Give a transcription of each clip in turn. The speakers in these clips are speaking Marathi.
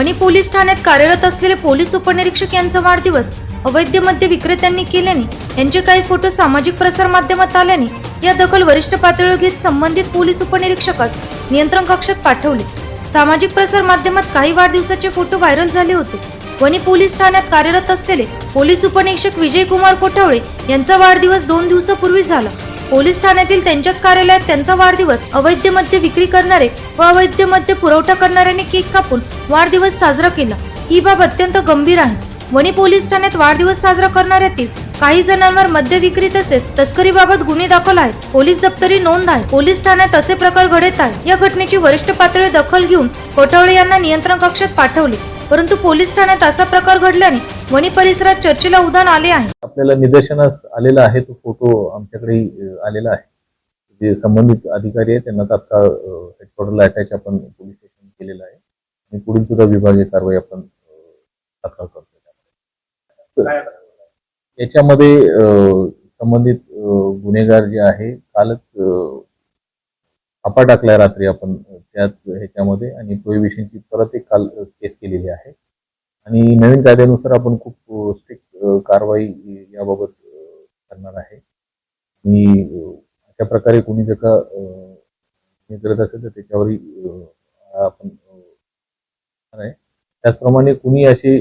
वणी पोलीस ठाण्यात कार्यरत असलेले पोलीस उपनिरीक्षक यांचा वाढदिवस अवैध मद्य विक्रेत्यांनी केल्याने यांचे काही फोटो सामाजिक प्रसार माध्यमात आल्याने या दखल वरिष्ठ पातळीवर घेत संबंधित पोलीस उपनिरीक्षकास नियंत्रण कक्षात पाठवले. सामाजिक प्रसार माध्यमात काही वाढदिवसाचे फोटो व्हायरल झाले होते. वणी पोलीस ठाण्यात कार्यरत असलेले पोलीस उपनिरीक्षक विजय कुमार कोठावळे यांचा वाढदिवस दोन दिवसापूर्वी झाला. पोलीस ठाण्यातील त्यांच्याच कार्यालयात त्यांचा वाढदिवस अवैध मद्य विक्री करणारे व अवैध मद्य पुरवठा करणाऱ्याने केक कापून वाढदिवस साजरा केला. ही बाब अत्यंत गंभीर आहे. वणी पोलीस ठाण्यात वाढदिवस साजरा करणाऱ्यातील काही जणांवर मद्य विक्री तसेच तस्करीबाबत गुन्हे दाखल आहेत. पोलीस दप्तरी नोंद आहे. पोलीस ठाण्यात असे प्रकार घडत आहे या घटनेची वरिष्ठ पातळी दखल घेऊन कोटवळे यांना नियंत्रण कक्षात पाठवले. परंतु पोलीस ठाण्यात असा प्रकार घडल्याने वणी परिसरात चर्चेला उधाण आले आहे. आपल्याला निदर्शनास आलेला आहे तो फोटो आमच्याकडे आलेला आहे. जे संबंधित अधिकारी आहे त्यांना तात्काळ हेडक्वार्टरला अटॅच आपण पोलीस स्टेशन केलेलं आहे. आणि पुढील सुद्धा विभागीय कारवाई आपण तात्काळ करतो याच्यामध्ये संबंधित गुन्हेगार जे आहे कालच आपा टाकलाय रात्री आपण त्याच ह्याच्यामध्ये आणि प्रोहिबिशनची परत एक काल केस केलेली आहे. आणि नवीन कायद्यानुसार आपण खूप स्ट्रिक्ट कारवाई याबाबत करणार आहे. आणि अशा प्रकारे कोणी जर का हे करत असेल तर त्याच्यावरही आपण त्याचप्रमाणे कुणी असे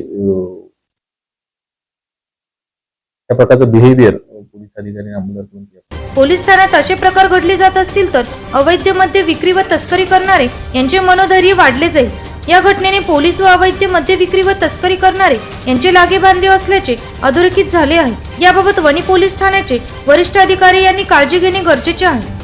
त्या प्रकारचं बिहेवियर पोलीस अधिकारी अंमलदार करून पोलीस ठाण्यात असे प्रकार घडले जात असतील तर अवैध मद्य विक्री व तस्करी करणारे यांचे मनोधैर्य वाढले जाईल. या घटनेने पोलीस व अवैध मद्य विक्री व तस्करी करणारे यांचे लागे बांधले असल्याचे अधोरेखित झाले आहे. याबाबत वणी पोलीस ठाण्याचे वरिष्ठ अधिकारी यांनी काळजी घेणे गरजेचे आहे.